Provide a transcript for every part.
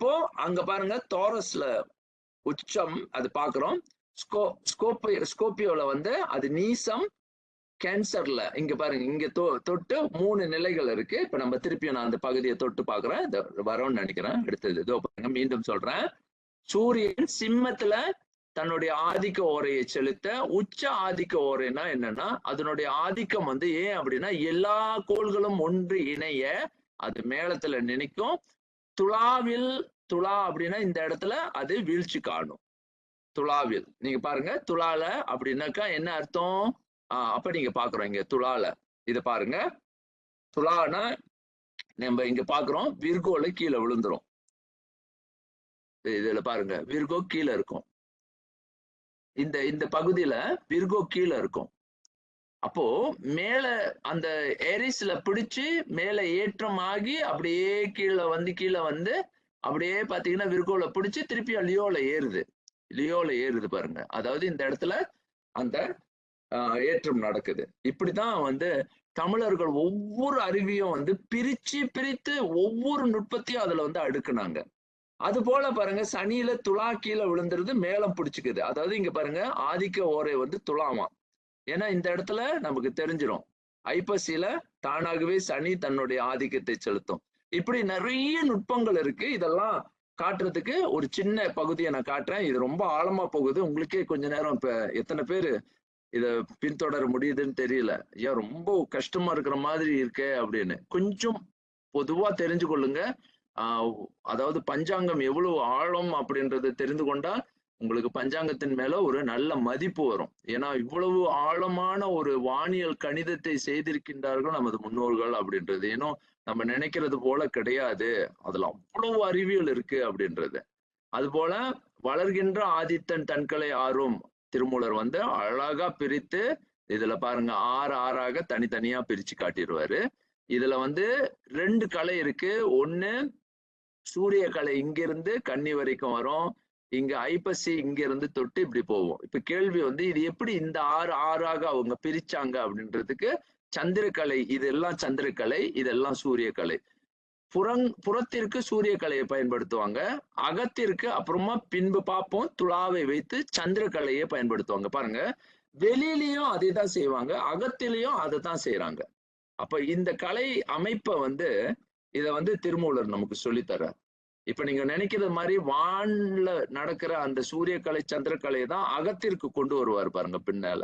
அப்போ அங்க பாருங்க தோரஸ்ல உச்சம் அது பாக்குறோம். ஸ்கோ ஸ்கோப்பி ஸ்கோப்பியோல வந்து அது நீசம் கேன்சர்ல இங்க பாருங்க இங்க தொ தொட்டு மூணு நிலைகள் இருக்கு. இப்ப நம்ம திருப்பியும் நான் அந்த பகுதியை தொட்டு பாக்குறேன். இந்த வரோம்னு நினைக்கிறேன். எடுத்தது இதோ பாருங்க மீண்டும் சொல்றேன். சூரியன் சிம்மத்துல தன்னுடைய ஆதிக்க ஓரையை செலுத்த உச்ச ஆதிக்க ஓரைனா என்னன்னா அதனுடைய ஆதிக்கம் வந்து ஏன் அப்படின்னா எல்லா கோள்களும் ஒன்று இணைய அது மேளத்துல நினைக்கும். துலாவில் துலா அப்படின்னா இந்த இடத்துல அது வீழ்ச்சி காணும். துலாவில் நீங்க பாருங்க துலால அப்படின்னாக்கா என்ன அர்த்தம்? ஆஹ் அப்ப நீங்க பாக்குறோம் இங்க துலால இத பாருங்க. துலானா நம்ம இங்க பாக்குறோம் விர்கோல கீழே விழுந்துரும். இதுல பாருங்க விர்கோ கீழே இருக்கும். இந்த இந்த பகுதியில விர்கோ கீழே இருக்கும். அப்போ மேல அந்த ஏரிஸ்ல பிடிச்சு மேல ஏற்றம் ஆகி அப்படியே கீழே வந்து கீழே வந்து அப்படியே பாத்தீங்கன்னா விர்கோல பிடிச்சி திருப்பி லியோல ஏறுது. லியோல ஏறுது பாருங்க. அதாவது இந்த இடத்துல அந்த ஆஹ் ஏற்றம் நடக்குது. இப்படிதான் வந்து தமிழர்கள் ஒவ்வொரு அறிவியும் வந்து பிரிச்சு பிரித்து ஒவ்வொரு நுட்பத்தையும் அதுல வந்து அடுக்குனாங்க. அது போல பாருங்க சனியில துலா கீழே விழுந்துருது மேலம் பிடிச்சிக்குது. அதாவது இங்க பாருங்க ஆதிக்க ஓரை வந்து துலாமா. ஏன்னா இந்த இடத்துல நமக்கு தெரிஞ்சிடும் ஐப்பசியில தானாகவே சனி தன்னுடைய ஆதிக்கத்தை செலுத்தும். இப்படி நிறைய நுட்பங்கள் இருக்கு. இதெல்லாம் காட்டுறதுக்கு ஒரு சின்ன பகுதியை நான் காட்டுறேன். இது ரொம்ப ஆழமா போகுது. உங்களுக்கே கொஞ்ச நேரம் இப்ப எத்தனை பேரு இத பின்தொடர முடியுதுன்னு தெரியல. ஏன் ரொம்ப கஷ்டமா இருக்கிற மாதிரி இருக்கே அப்படின்னு. கொஞ்சம் பொதுவா தெரிஞ்சு கொள்ளுங்க அதாவது பஞ்சாங்கம் எவ்வளவு ஆழம் அப்படின்றத தெரிந்து கொண்டா உங்களுக்கு பஞ்சாங்கத்தின் மேல ஒரு நல்ல மதிப்பு வரும். ஏன்னா இவ்வளவு ஆழமான ஒரு வானியல் கணிதத்தை செய்திருக்கின்றார்கள் நமது முன்னோர்கள் அப்படின்றது. ஏன்னோ நம்ம நினைக்கிறது போல கிடையாது. அதுல அவ்வளவு அறிவியல் இருக்கு அப்படின்றது. அது போல வளர்கின்ற ஆதித்தன் தன்களை ஆறும் திருமூலர் வந்து அழகா பிரித்து இதுல பாருங்க ஆறு ஆறாக தனித்தனியா பிரிச்சு காட்டிடுவாரு. இதுல வந்து ரெண்டு கலை இருக்கு. ஒண்ணு சூரிய கலை இங்கிருந்து கன்னி வரைக்கும் வரும். இங்க ஐப்பசி இங்க இருந்து தொட்டு இப்படி போவோம். இப்ப கேள்வி வந்து இது எப்படி இந்த ஆறு ஆறாக அவங்க பிரிச்சாங்க அப்படின்றதுக்கு சந்திரக்கலை இதெல்லாம் சந்திரக்கலை இதெல்லாம் சூரியக்கலை. புறங் புறத்திற்கு சூரியக்கலையை பயன்படுத்துவாங்க அகத்திற்கு அப்புறமா பின்பு பார்ப்போம் துளாவை வைத்து சந்திரக்கலையை பயன்படுத்துவாங்க. பாருங்க வெளியிலயும் அதை தான் செய்வாங்க அகத்திலையும் அதை தான் செய்யறாங்க அப்ப இந்த கலை அமைப்பை வந்து இத வந்து திருமூலர் நமக்கு சொல்லித்தர்றார். இப்ப நீங்க நினைக்கிறது மாதிரி வான்ல நடக்கிற அந்த சூரியக்கலை சந்திரக்கலை தான் அகத்திற்கு கொண்டு வருவார் பாருங்க பின்னால.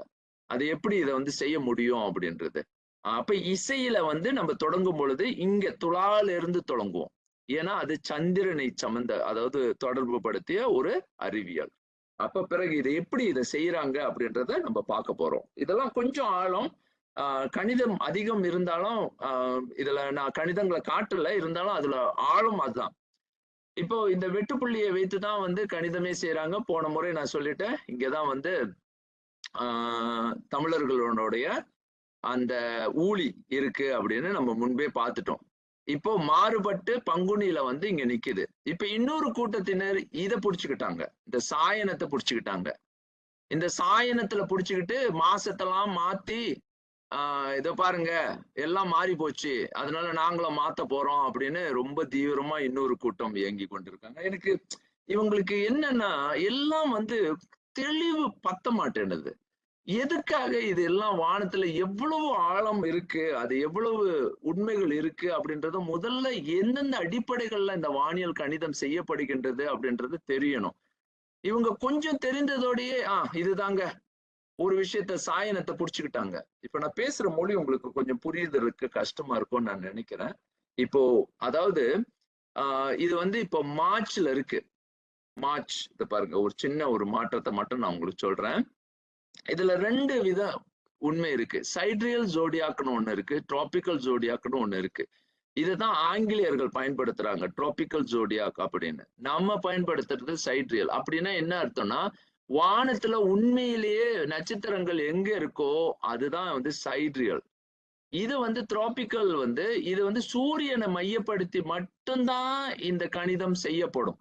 அது எப்படி இதை வந்து செய்ய முடியும் அப்படின்றது. அப்ப இசையில வந்து நம்ம தொடங்கும் பொழுது இங்க துளால இருந்து தொடங்குவோம். ஏன்னா அது சந்திரனை சமந்த அதாவது தொடர்பு படுத்திய ஒரு அறிவியல். அப்ப பிறகு இதை எப்படி இதை செய்யறாங்க அப்படின்றத நம்ம பார்க்க போறோம். இதெல்லாம் கொஞ்சம் ஆழம். ஆஹ் கணிதம் அதிகம் இருந்தாலும் ஆஹ் இதுல நான் கணிதங்களை காட்டல இருந்தாலும் அதுல ஆழம் அதுதான். இப்போ இந்த வெட்டுப்புள்ளியை வைத்து தான் வந்து கணிதமே செய்யறாங்க போன முறை நான் சொல்லிட்டேன். இங்கதான் வந்து ஆஹ் தமிழர்களுடைய அந்த ஊழி இருக்கு அப்படின்னு நம்ம முன்பே பார்த்துட்டோம். இப்போ மாறுபட்டு பங்குனியில வந்து இங்க நிக்குது. இப்ப இன்னொரு கூட்டத்தினர் இதை புடிச்சுக்கிட்டாங்க. இந்த சாயனத்தை புடிச்சுக்கிட்டாங்க. இந்த சாயனத்துல புடிச்சுக்கிட்டு மாசத்தெல்லாம் மாத்தி ஆஹ் இதை பாருங்க. எல்லாம் மாறி போச்சு. அதனால நாங்களும் மாத்த போறோம் அப்படின்னு ரொம்ப தீவிரமா இன்னொரு கூட்டம் இயங்கி கொண்டிருக்காங்க. எனக்கு இவங்களுக்கு என்னன்னா எல்லாம் வந்து தெளிவு பத்த மாட்டேன்னுது. எதுக்காக இது எல்லாம் வானத்துல எவ்வளவு ஆழம் இருக்கு அது எவ்வளவு உண்மைகள் இருக்கு அப்படின்றத முதல்ல எந்தெந்த அடிப்படைகள்ல இந்த வானியல் கணிதம் செய்யப்படுகின்றது அப்படின்றது தெரியணும். இவங்க கொஞ்சம் தெரிந்ததோடயே ஆஹ் இதுதாங்க. ஒரு விஷயத்த சாயனத்தை புடிச்சுக்கிட்டாங்க. இப்ப நான் பேசுற மொழி உங்களுக்கு கொஞ்சம் புரியுதற்கு கஷ்டமா இருக்கும்னு நான் நினைக்கிறேன். இப்போ அதாவது ஆஹ் இது வந்து இப்போ மார்ச்ல இருக்கு. மார்ச் இதை பாருங்க ஒரு சின்ன ஒரு மாற்றத்தை மட்டும் நான் உங்களுக்கு சொல்றேன். இதுல ரெண்டு வித உண்மை இருக்கு. சைட்ரியல் ஜோடியாக்குன்னு ஒண்ணு இருக்கு டிராபிக்கல் ஜோடியாக்குன்னு ஒண்ணு இருக்கு. இதுதான் ஆங்கிலேயர்கள் பயன்படுத்துறாங்க டிராபிக்கல் ஜோடியாக் அப்படின்னு. நம்ம பயன்படுத்துறது சைட்ரியல். அப்படின்னா என்ன அர்த்தம்னா வானத்துல உண்மையிலேயே நட்சத்திரங்கள் எங்க இருக்கோ அதுதான் வந்து சைட்ரியல். இது வந்து டிராபிக்கல் வந்து இது வந்து சூரியனை மையப்படுத்தி மட்டும்தான் இந்த கணிதம் செய்யப்படும்.